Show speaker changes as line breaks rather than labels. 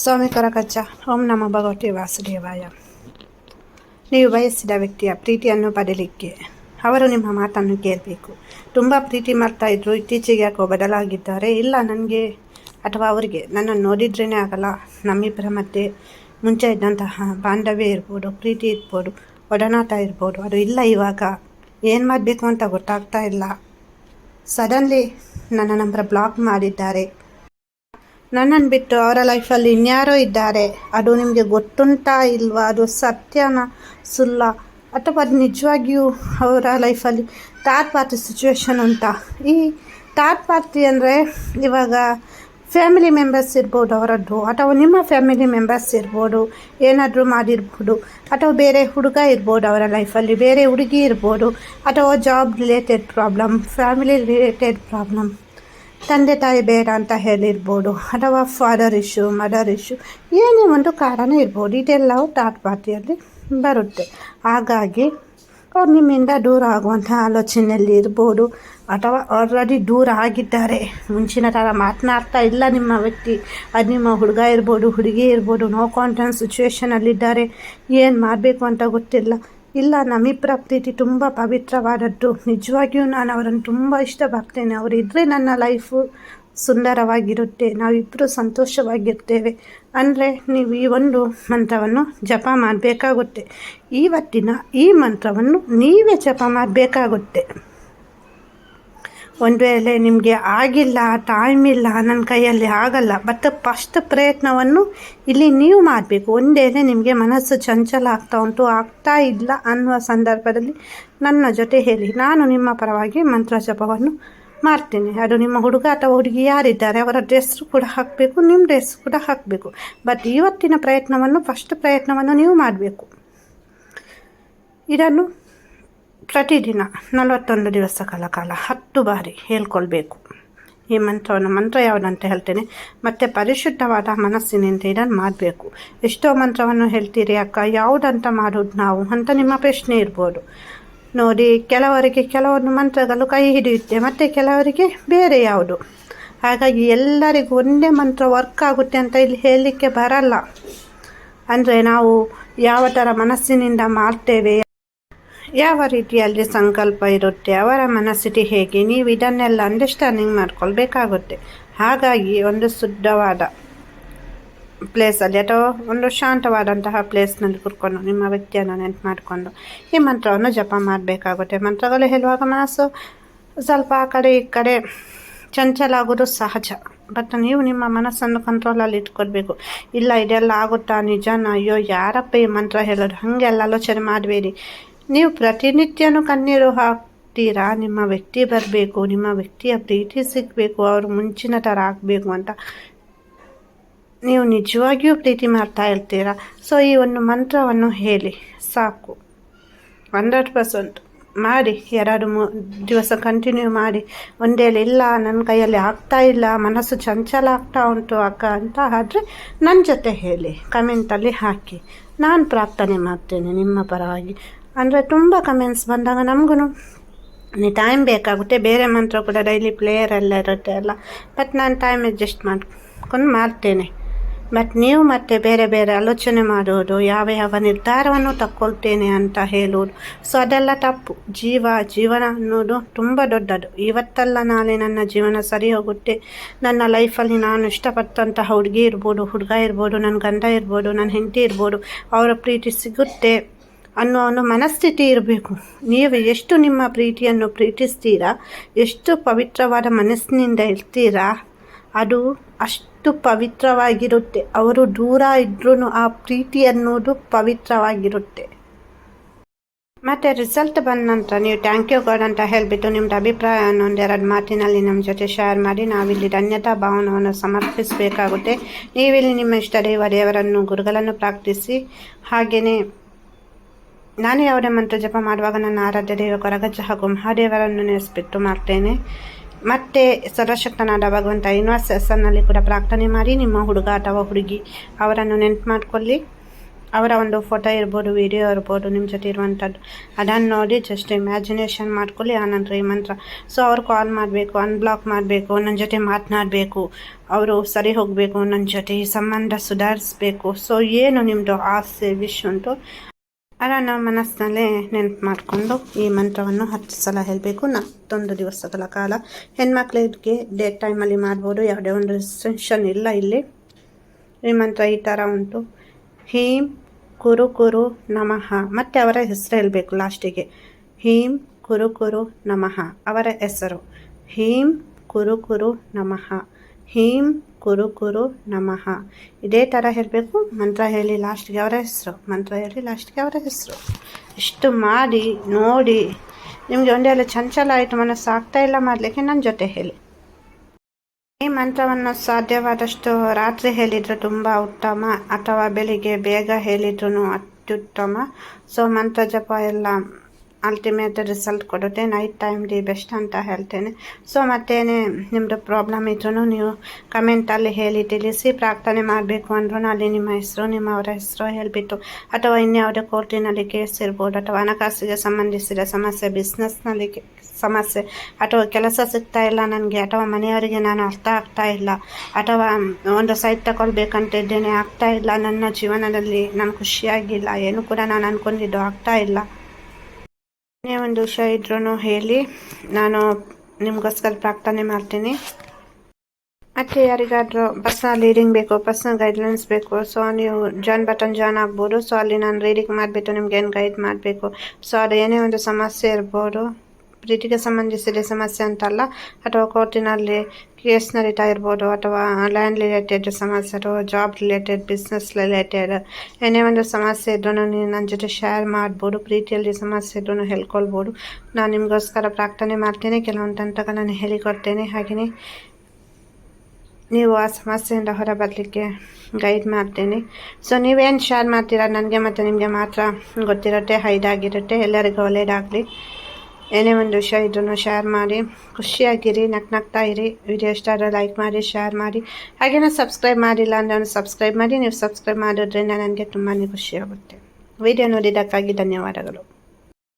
ಸ್ವಾಮಿ ಕರಕಚ್ಚ ಓಂ ನಮ ಭಗವತಿ ವಾಸುದೇವಾಯ ನೀವು ಬಯಸಿದ ವ್ಯಕ್ತಿಯ ಪ್ರೀತಿಯನ್ನು ಪಡೆಯಲಿಕ್ಕೆ ಅವರು ನಿಮ್ಮ ಮಾತನ್ನು ಕೇಳಬೇಕು. ತುಂಬ ಪ್ರೀತಿ ಮಾಡ್ತಾ ಇದ್ರು, ಇತ್ತೀಚೆಗೆ ಯಾಕೋ ಬದಲಾಗಿದ್ದಾರೆ. ಇಲ್ಲ, ನನಗೆ ಅಥವಾ ಅವರಿಗೆ ನನ್ನನ್ನು ನೋಡಿದ್ರೇ ಆಗಲ್ಲ. ನಮ್ಮಿಬ್ಬರ ಮಧ್ಯೆ ಮುಂಚೆ ಇದ್ದಂತಹ ಬಾಂಧವ್ಯ ಇರ್ಬೋದು, ಪ್ರೀತಿ ಇರ್ಬೋದು, ಒಡನಾಟ ಇರ್ಬೋದು, ಅದು ಇಲ್ಲ ಇವಾಗ. ಏನು ಮಾಡಬೇಕು ಅಂತ ಗೊತ್ತಾಗ್ತಾ ಇಲ್ಲ. ಸಡನ್ಲಿ ನನ್ನ ನಂಬರ್ ಬ್ಲಾಕ್ ಮಾಡಿದ್ದಾರೆ. ನನ್ನನ್ನು ಬಿಟ್ಟು ಅವರ ಲೈಫಲ್ಲಿ ಇನ್ಯಾರೋ ಇದ್ದಾರೆ. ಅದು ನಿಮಗೆ ಗೊತ್ತುಂಟಾ ಇಲ್ವಾ? ಅದು ಸತ್ಯನ? ಸುಳ್ಳ ಅಥವಾ ಅದು ನಿಜವಾಗಿಯೂ ಅವರ ಲೈಫಲ್ಲಿ ಥರ್ಡ್ ಪಾರ್ಟಿ ಸಿಚುವೇಶನ್ ಅಂತ ಈ ಥರ್ಡ್ ಪಾರ್ಟಿ ಅಂದರೆ ಇವಾಗ ಫ್ಯಾಮಿಲಿ ಮೆಂಬರ್ಸ್ ಇರ್ಬೋದು ಅವರದ್ದು, ಅಥವಾ ನಿಮ್ಮ ಫ್ಯಾಮಿಲಿ ಮೆಂಬರ್ಸ್ ಇರ್ಬೋದು, ಏನಾದರೂ ಮಾಡಿರ್ಬೋದು, ಅಥವಾ ಬೇರೆ ಹುಡುಗ ಇರ್ಬೋದು ಅವರ ಲೈಫಲ್ಲಿ ಬೇರೆ ಹುಡುಗಿ ಇರ್ಬೋದು, ಅಥವಾ job related problem family related problem ತಂದೆ ತಾಯಿ ಬೇಡ ಅಂತ ಹೇಳಿರ್ಬೋದು, ಅಥವಾ ಫಾದರ್ ಇಶ್ಯೂ ಮದರ್ ಇಶ್ಯೂ ಏನೇ ಒಂದು ಕಾರಣ ಇರ್ಬೋದು ಇದೆಲ್ಲವೂ ಥರ್ಡ್ ಪಾರ್ಟಿಯಲ್ಲಿ ಬರುತ್ತೆ. ಹಾಗಾಗಿ ಅವ್ರು ನಿಮ್ಮಿಂದ ದೂರ ಆಗುವಂಥ ಆಲೋಚನೆಯಲ್ಲಿ ಇರ್ಬೋದು, ಅಥವಾ ಆಲ್ರೆಡಿ ದೂರ ಆಗಿದ್ದಾರೆ. ಮುಂಚಿನ ಥರ ಮಾತನಾಡ್ತಾ ಇಲ್ಲ ನಿಮ್ಮ ವ್ಯಕ್ತಿ. ಅದು ನಿಮ್ಮ ಹುಡುಗ ಇರ್ಬೋದು, ಹುಡುಗಿ ಇರ್ಬೋದು ನೋ ಕಾನ್ಫಿಡೆನ್ಸ್ ಸಿಚುವೇಷನಲ್ಲಿದ್ದಾರೆ ಏನು ಮಾಡಬೇಕು ಅಂತ ಗೊತ್ತಿಲ್ಲ. ಇಲ್ಲ ನಮ್ಮಿಬ್ಬರ ಪ್ರೀತಿ ತುಂಬ ಪವಿತ್ರವಾದದ್ದು. ನಿಜವಾಗಿಯೂ ನಾನು ಅವರನ್ನು ತುಂಬ ಇಷ್ಟಪಡ್ತೇನೆ. ಅವರು ಇದ್ದರೆ ನನ್ನ ಲೈಫು ಸುಂದರವಾಗಿರುತ್ತೆ. ನಾವಿಬ್ಬರು ಸಂತೋಷವಾಗಿರ್ತೇವೆ. ಅಂದರೆ ನೀವು ಈ ಒಂದು ಮಂತ್ರವನ್ನು ಜಪ ಮಾಡಬೇಕಾಗುತ್ತೆ. ಇವತ್ತಿನ ಈ ಮಂತ್ರವನ್ನು ನೀವೇ ಜಪ ಮಾಡಬೇಕಾಗುತ್ತೆ. ಒಂದು ವೇಳೆ ನಿಮಗೆ ಆಗಿಲ್ಲ ಟೈಮ್ ಇಲ್ಲ ನನ್ನ ಕೈಯಲ್ಲಿ ಆಗಲ್ಲ ಬಟ್ ಫಸ್ಟ್ ಪ್ರಯತ್ನವನ್ನು ಇಲ್ಲಿ ನೀವು ಮಾಡಬೇಕು. ಒಂದು ವೇಳೆ ನಿಮಗೆ ಮನಸ್ಸು ಚಂಚಲ ಆಗ್ತಾ ಉಂಟು, ಆಗ್ತಾ ಇಲ್ಲ ಅನ್ನುವ ಸಂದರ್ಭದಲ್ಲಿ ನನ್ನ ಜೊತೆ ಹೇಳಿ. ನಾನು ನಿಮ್ಮ ಪರವಾಗಿ ಮಂತ್ರ ಜಪವನ್ನು ಮಾಡ್ತೀನಿ. ಅದು ನಿಮ್ಮ ಹುಡುಗ ಅಥವಾ ಹುಡುಗಿ ಯಾರಿದ್ದಾರೆ, ಅವರ ಡ್ರೆಸ್ ಕೂಡ ಹಾಕಬೇಕು ನಿಮ್ಮ ಡ್ರೆಸ್ ಕೂಡ ಹಾಕಬೇಕು. ಬಟ್ ಇವತ್ತಿನ ಪ್ರಯತ್ನವನ್ನು ಫಸ್ಟ್ ಪ್ರಯತ್ನವನ್ನು ನೀವು ಮಾಡಬೇಕು. ಇದನ್ನು ಪ್ರತಿದಿನ ನಲವತ್ತೊಂದು ದಿವಸಗಳ ಕಾಲ ಹತ್ತು ಬಾರಿ ಹೇಳ್ಕೊಳ್ಬೇಕು. ಈ ಮಂತ್ರವನ್ನು ಮಂತ್ರ ಯಾವುದಂತ ಹೇಳ್ತೇನೆ. ಮತ್ತು ಪರಿಶುದ್ಧವಾದ ಮನಸ್ಸಿನಿಂದ ಇದನ್ನು ಮಾಡಬೇಕು. ಎಷ್ಟೋ ಮಂತ್ರವನ್ನು ಹೇಳ್ತೀರಿ, ಅಕ್ಕ? ಯಾವುದಂತ ಮಾಡೋದು ನಾವು ಅಂತ ನಿಮ್ಮ ಪ್ರಶ್ನೆ ಇರ್ಬೋದು. ನೋಡಿ, ಕೆಲವರಿಗೆ ಕೆಲವೊಂದು ಮಂತ್ರಗಳು ಕೈ ಹಿಡಿಯುತ್ತೆ, ಮತ್ತು ಕೆಲವರಿಗೆ ಬೇರೆ ಯಾವುದು. ಹಾಗಾಗಿ ಎಲ್ಲರಿಗೂ ಒಂದೇ ಮಂತ್ರ ವರ್ಕ್ ಆಗುತ್ತೆ ಅಂತ ಇಲ್ಲಿ ಹೇಳಲಿಕ್ಕೆ ಬರಲ್ಲ. ಅಂದರೆ ನಾವು ಯಾವ ಥರ ಮನಸ್ಸಿನಿಂದ ಮಾಡ್ತೇವೆ ಯಾವ ರೀತಿಯಲ್ಲಿ ಸಂಕಲ್ಪ ಇರುತ್ತೆ, ಅವರ ಮನಸ್ಥಿತಿ ಹೇಗೆ, ನೀವು ಇದನ್ನೆಲ್ಲ ಅಂಡರ್ಸ್ಟ್ಯಾಂಡಿಂಗ್ ಮಾಡ್ಕೊಳ್ಬೇಕಾಗುತ್ತೆ. ಹಾಗಾಗಿ ಒಂದು ಶುದ್ಧವಾದ ಪ್ಲೇಸಲ್ಲಿ ಅಥವಾ ಒಂದು ಶಾಂತವಾದಂತಹ ಪ್ಲೇಸ್ನಲ್ಲಿ ಕುರ್ಕೊಂಡು ನಿಮ್ಮ ವ್ಯಕ್ತಿಯನ್ನು ನೆನ್ಪು ಮಾಡಿಕೊಂಡು ಈ ಮಂತ್ರವನ್ನು ಜಪ ಮಾಡಬೇಕಾಗುತ್ತೆ. ಮಂತ್ರಗಳು ಹೇಳುವಾಗ ಮನಸ್ಸು ಸ್ವಲ್ಪ ಆ ಕಡೆ ಈ ಕಡೆ ಚಂಚಲ ಆಗೋದು ಸಹಜ. ಬಟ್ ನೀವು ನಿಮ್ಮ ಮನಸ್ಸನ್ನು ಕಂಟ್ರೋಲಲ್ಲಿ ಇಟ್ಕೊಳ್ಬೇಕು. ಇಲ್ಲ, ಇದೆಲ್ಲ ಆಗುತ್ತಾ ನಿಜನ? ಅಯ್ಯೋ, ಯಾರಪ್ಪ ಈ ಮಂತ್ರ ಹೇಳೋದು? ಹಾಗೆಲ್ಲ ಆಲೋಚನೆ ಮಾಡಬೇಡಿ. ನೀವು ಪ್ರತಿನಿತ್ಯನೂ ಕಣ್ಣೀರು ಹಾಕ್ತೀರಾ? ನಿಮ್ಮ ವ್ಯಕ್ತಿ ಬರಬೇಕು, ನಿಮ್ಮ ವ್ಯಕ್ತಿಯ ಪ್ರೀತಿ ಸಿಗಬೇಕು, ಅವರು ಮುಂಚಿನ ಥರ ಆಗಬೇಕು ಅಂತ. ನೀವು ನಿಜವಾಗಿಯೂ ಪ್ರೀತಿ ಮಾಡ್ತಾ ಇರ್ತೀರಾ? ಸೊ, ಈ ಒಂದು ಮಂತ್ರವನ್ನು ಹೇಳಿ. ಸಾಕು. Hundred percent. ಮಾಡಿ, ಎರಡು ಮೂ, ದಿವಸ ಕಂಟಿನ್ಯೂ ಮಾಡಿ. ಒಂದೇ ಇಲ್ಲ, ನನ್ನ ಕೈಯಲ್ಲಿ ಆಗ್ತಾ ಇಲ್ಲ, ಮನಸ್ಸು ಚಂಚಲ ಆಗ್ತಾ ಉಂಟು, ಅಕ್ಕ ಅಂತ ಆದರೆ ನನ್ನ ಜೊತೆ ಹೇಳಿ. ಕಮೆಂಟಲ್ಲಿ ಹಾಕಿ. ನಾನು ಪ್ರಾರ್ಥನೆ ಮಾಡ್ತೇನೆ ನಿಮ್ಮ ಪರವಾಗಿ. ಅಂದರೆ ತುಂಬ ಕಮೆಂಟ್ಸ್ ಬಂದಾಗ ನಮಗೂ ಟೈಮ್ ಬೇಕಾಗುತ್ತೆ, ಬೇರೆ ಮಂತ್ರ ಕೂಡ ಡೈಲಿ ಪ್ಲೇಯರೆಲ್ಲ ಇರುತ್ತೆ ಅಲ್ಲ. ಬಟ್ ನಾನು ಟೈಮ್ ಅಡ್ಜಸ್ಟ್ ಮಾಡ್ಕೊಂಡು ಮಾಡ್ತೇನೆ. ಬಟ್ ನೀವು ಮತ್ತೆ ಬೇರೆ ಬೇರೆ ಆಲೋಚನೆ ಮಾಡೋದು, ಯಾವ ಯಾವ ನಿರ್ಧಾರವನ್ನು ತಕ್ಕೊಳ್ತೇನೆ ಅಂತ ಹೇಳೋದು. ಸೊ ಅದೆಲ್ಲ ತಪ್ಪು. ಜೀವ, ಜೀವನ ಅನ್ನೋದು ತುಂಬ ದೊಡ್ಡದು. ಇವತ್ತಲ್ಲ ನಾಳೆ ನನ್ನ ಜೀವನ ಸರಿ ಹೋಗುತ್ತೆ. ನನ್ನ ಲೈಫಲ್ಲಿ ನಾನು ಇಷ್ಟಪಟ್ಟಂತಹ ಹುಡುಗಿ ಇರ್ಬೋದು, ಹುಡುಗ ಇರ್ಬೋದು ನನ್ನ ಗಂಡ ಇರ್ಬೋದು ನನ್ನ ಹೆಂಡತಿ ಇರ್ಬೋದು, ಅವರ ಪ್ರೀತಿ ಸಿಗುತ್ತೆ. ಅನ್ನೋ ಒಂದು ಮನಸ್ಥಿತಿ ಇರಬೇಕು. ನೀವು ಎಷ್ಟು ನಿಮ್ಮ ಪ್ರೀತಿಯನ್ನು ಪ್ರೀತಿಸ್ತೀರಾ, ಎಷ್ಟು ಪವಿತ್ರವಾದ ಮನಸ್ಸಿನಿಂದ ಇರ್ತೀರಾ, ಅದು ಅಷ್ಟು ಪವಿತ್ರವಾಗಿರುತ್ತೆ. ಅವರು ದೂರ ಇದ್ರೂ ಆ ಪ್ರೀತಿ ಅನ್ನೋದು ಪವಿತ್ರವಾಗಿರುತ್ತೆ. ಮತ್ತು ರಿಸಲ್ಟ್ ಬಂದ ನಂತರ ನೀವು ಥ್ಯಾಂಕ್ ಯು ಗಾಡ್ ಅಂತ ಹೇಳಿಬಿಟ್ಟು ನಿಮ್ಮದು ಅಭಿಪ್ರಾಯವನ್ನು ಒಂದೆರಡು ಮಾತಿನಲ್ಲಿ ನಮ್ಮ ಜೊತೆ ಶೇರ್ ಮಾಡಿ. ನಾವಿಲ್ಲಿ ಧನ್ಯತಾ ಭಾವನವನ್ನು ಸಮರ್ಪಿಸಬೇಕಾಗುತ್ತೆ. ನೀವಿಲ್ಲಿ ನಿಮ್ಮ ಇಷ್ಟ ದೇವ ದೇವರನ್ನು, ಗುರುಗಳನ್ನು ಪ್ರಾರ್ಥಿಸಿ. ಹಾಗೆಯೇ ನಾನು ಯಾವುದೇ ಮಂತ್ರ ಜಪ ಮಾಡುವಾಗ ನನ್ನ ಆರಾಧ್ಯ ದೇವ ಕೊರಗಜ್ಜ ಹಾಗೂ ಮಹಾದೇವರನ್ನು ನೆನೆಸ್ಬಿಟ್ಟು ಮಾಡ್ತೇನೆ. ಮತ್ತೆ ಸರ್ವಶಕ್ತನಾದ ಭಗವಂತ ಯೂನಿವರ್ಸ್ ಹೆಸರಿನಲ್ಲಿ ಕೂಡ ಪ್ರಾರ್ಥನೆ ಮಾಡಿ, ನಿಮ್ಮ ಹುಡುಗ ಅಥವಾ ಹುಡುಗಿ ಅವರನ್ನು ನೆನ್ಪು ಮಾಡಿಕೊಳ್ಳಿ. ಅವರ ಒಂದು ಫೋಟೋ ಇರ್ಬೋದು, ವಿಡಿಯೋ ಇರ್ಬೋದು, ನಿಮ್ಮ ಜೊತೆ ಇರುವಂಥದ್ದು. ಅದನ್ನು ನೋಡಿ ಜಸ್ಟ್ ಇಮ್ಯಾಜಿನೇಷನ್ ಮಾಡ್ಕೊಳ್ಳಿ. ಆನಂತರ ಈ ಮಂತ್ರ. ಸೊ ಅವ್ರು ಕಾಲ್ ಮಾಡಬೇಕು ಅನ್ಬ್ಲಾಕ್ ಮಾಡಬೇಕು ನನ್ನ ಜೊತೆ ಮಾತನಾಡಬೇಕು, ಅವರು ಸರಿ ಹೋಗಬೇಕು ನನ್ನ ಜೊತೆ ಸಂಬಂಧ ಸುಧಾರಿಸ್ಬೇಕು. ಸೊ ಏನು ನಿಮ್ಮದು ಆಸೆ ವಿಶ್ ಉಂಟು? ಅದನ್ನು ಮನಸ್ಸಿನಲ್ಲೇ ನೆನಪು ಮಾಡಿಕೊಂಡು ಈ ಮಂತ್ರವನ್ನು ಹತ್ತು ಸಲ ಹೇಳಬೇಕು. ಮತ್ತೊಂದು ದಿವಸಗಳ ಕಾಲ. ಹೆಣ್ಮಕ್ಳಿಗೆ ಡೇ ಟೈಮಲ್ಲಿ ಮಾಡ್ಬೋದು. ಯಾವುದೇ ಒಂದು ರಿಸ್ಟ್ರಿಕ್ಷನ್ ಇಲ್ಲ ಇಲ್ಲಿ. ಈ ಮಂತ್ರ ಈ ಥರ ಉಂಟು. ಹೀಂ ಕುರು ಕುರು ನಮಃ. ಮತ್ತು ಅವರ ಹೆಸರು ಹೇಳಬೇಕು ಲಾಸ್ಟಿಗೆ. ಹೀಂ ಕುರು ಕುರು ನಮಃ. ಅವರ ಹೆಸರು. ಹೀಂ ಕುರು ಕುರು ನಮಃ. ಹೀಂ ಕುರು ಕುರು ನಮಃ. ಇದೇ ಥರ ಹೇಳಬೇಕು. ಮಂತ್ರ ಹೇಳಿ ಲಾಸ್ಟ್ಗೆ ಅವರ ಹೆಸರು. ಮಂತ್ರ ಹೇಳಿ ಲಾಸ್ಟ್ಗೆ ಅವರ ಹೆಸರು. ಇಷ್ಟು ಮಾಡಿ, ನೋಡಿ. ನಿಮಗೆ ಒಂದೇ ಎಲ್ಲ ಚಂಚಲ ಆಯಿತು, ಮನಸ್ಸು ಆಗ್ತಾ ಇಲ್ಲ ಮಾಡಲಿಕ್ಕೆ ನನ್ನ ಜೊತೆ ಹೇಳಿ. ಈ ಮಂತ್ರವನ್ನು ಸಾಧ್ಯವಾದಷ್ಟು ರಾತ್ರಿ ಹೇಳಿದ್ರು ತುಂಬ ಉತ್ತಮ, ಅಥವಾ ಬೆಳಿಗ್ಗೆ ಬೇಗ ಹೇಳಿದ್ರು ಅತ್ಯುತ್ತಮ. ಸೊ ಮಂತ್ರ ಜಪ ಎಲ್ಲ ಅಲ್ಟಿಮೇಟ್ ರಿಸಲ್ಟ್ ಕೊಡುತ್ತೆ ನೈಟ್ ಟೈಮ್ ದಿ ಬೆಸ್ಟ್ ಅಂತ ಹೇಳ್ತೇನೆ. ಸೊ ಮತ್ತೇನೆ ನಿಮ್ಮದು ಪ್ರಾಬ್ಲಮ್ ಇದ್ರೂ ನೀವು ಕಮೆಂಟಲ್ಲಿ ಹೇಳಿ, ತಿಳಿಸಿ, ಪ್ರಾರ್ಥನೆ ಮಾಡಬೇಕು ಅಂದ್ರೂ ಅಲ್ಲಿ ನಿಮ್ಮ ಹೆಸರು ನಿಮ್ಮ ಅವರ ಹೆಸರು ಹೇಳಿಬಿಟ್ಟು, ಅಥವಾ ಇನ್ಯಾವುದೇ ಕೋರ್ಟಿನಲ್ಲಿ ಕೇಸ್ ಇರ್ಬೋದು, ಅಥವಾ ಹಣಕಾಸಿಗೆ ಸಂಬಂಧಿಸಿದ ಸಮಸ್ಯೆ ಬಿಸ್ನೆಸ್ನಲ್ಲಿ ಸಮಸ್ಯೆ, ಅಥವಾ ಕೆಲಸ ಸಿಗ್ತಾ ಇಲ್ಲ ನನಗೆ, ಅಥವಾ ಮನೆಯವರಿಗೆ ನಾನು ಅರ್ಥ ಆಗ್ತಾ ಇಲ್ಲ, ಅಥವಾ ಒಂದು ಸೈಟ್ ತಗೊಳ್ಬೇಕಂತ ಇದ್ದೇನೆ, ಆಗ್ತಾ ಇಲ್ಲ, ನನ್ನ ಜೀವನದಲ್ಲಿ ನಾನು ಖುಷಿಯಾಗಿಲ್ಲ, ಏನು ಕೂಡ ನಾನು ಅಂದ್ಕೊಂಡಿದ್ದು ಆಗ್ತಾ ಇಲ್ಲ. ಏನೇ ಒಂದು ವಿಷಯ ಇದ್ರೂ ಹೇಳಿ, ನಾನು ನಿಮಗೋಸ್ಕರ ಪ್ರಾರ್ಥನೆ ಮಾಡ್ತೀನಿ. ಮತ್ತು ಯಾರಿಗಾದರೂ ಪರ್ಸನಲ್ ರೀಡಿಂಗ್ ಬೇಕು ಪರ್ಸನಲ್ ಗೈಡ್ಲೈನ್ಸ್ ಬೇಕು ಸೊ ನೀವು ಜಾಯ್ನ್ ಬಟನ್ ಜಾಯ್ನ್ ಆಗ್ಬೋದು. ಸೊ ಅಲ್ಲಿ ನಾನು ರೀಡಿಂಗ್ ಮಾಡಿಬಿಟ್ಟು ನಿಮ್ಗೆ ಏನು ಗೈಡ್ ಮಾಡಬೇಕು. ಸೊ ಅದು ಏನೇ ಒಂದು ಸಮಸ್ಯೆ ಇರ್ಬೋದು. ಪ್ರೀತಿಗೆ ಸಂಬಂಧಿಸಿದ ಸಮಸ್ಯೆ ಅಂತಲ್ಲ ಅಥವಾ ಕೋರ್ಟಿನಲ್ಲಿ ಕೇಸ್ ನಡೀತಾ ಇರ್ಬೋದು, ಅಥವಾ ಲ್ಯಾಂಡ್ ರಿಲೇಟೆಡ್ ಸಮಸ್ಯೆ, ಅಥವಾ ಜಾಬ್ ರಿಲೇಟೆಡ್ ಬಿಸ್ನೆಸ್ ರಿಲೇಟೆಡ್ ಏನೇ ಒಂದು ಸಮಸ್ಯೆ ಇದ್ರೂ ನೀವು ನನ್ನ ಜೊತೆ ಶೇರ್ ಮಾಡ್ಬೋದು, ಪ್ರೀತಿಯಲ್ಲಿ ಸಮಸ್ಯೆ ಇದ್ರೂ ಹೇಳ್ಕೊಳ್ಬೋದು. ನಾನು ನಿಮಗೋಸ್ಕರ ಪ್ರಾರ್ಥನೆ ಮಾಡ್ತೇನೆ, ಕೆಲವೊಂದು ತಂತ್ರಗಳನ್ನು ಹೇಳಿಕೊಡ್ತೇನೆ. ಹಾಗೆಯೇ ನೀವು ಆ ಸಮಸ್ಯೆಯಿಂದ ಹೊರ ಬರಲಿಕ್ಕೆ ಗೈಡ್ ಮಾಡ್ತೇನೆ. ಸೊ ನೀವೇನು ಶೇರ್ ಮಾಡ್ತೀರಾ? ನನಗೆ ಮತ್ತು ನಿಮಗೆ ಮಾತ್ರ ಗೊತ್ತಿರುತ್ತೆ ಹೈದಾಗಿರುತ್ತೆ ಎಲ್ಲರಿಗೂ ಒಳ್ಳೆಯದಾಗಲಿ ಏನೇ ಒಂದು ವಿಷಯ ಇದನ್ನು ಶೇರ್ ಮಾಡಿ. ಖುಷಿಯಾಗಿರಿ, ನಕ್ ನಗ್ತಾ ಇರಿ. ವಿಡಿಯೋ ಇಷ್ಟ ಆದರೆ ಲೈಕ್ ಮಾಡಿ ಶೇರ್ ಮಾಡಿ. ಹಾಗೇನೋ ಸಬ್ಸ್ಕ್ರೈಬ್ ಮಾಡಿಲ್ಲ ಅಂದರೆ ಸಬ್ಸ್ಕ್ರೈಬ್ ಮಾಡಿ. ನೀವು ಸಬ್ಸ್ಕ್ರೈಬ್ ಮಾಡೋದ್ರಿಂದ ನನಗೆ ತುಂಬಾ ಖುಷಿಯಾಗುತ್ತೆ ವಿಡಿಯೋ ನೋಡಿದ್ದಕ್ಕಾಗಿ ಧನ್ಯವಾದಗಳು.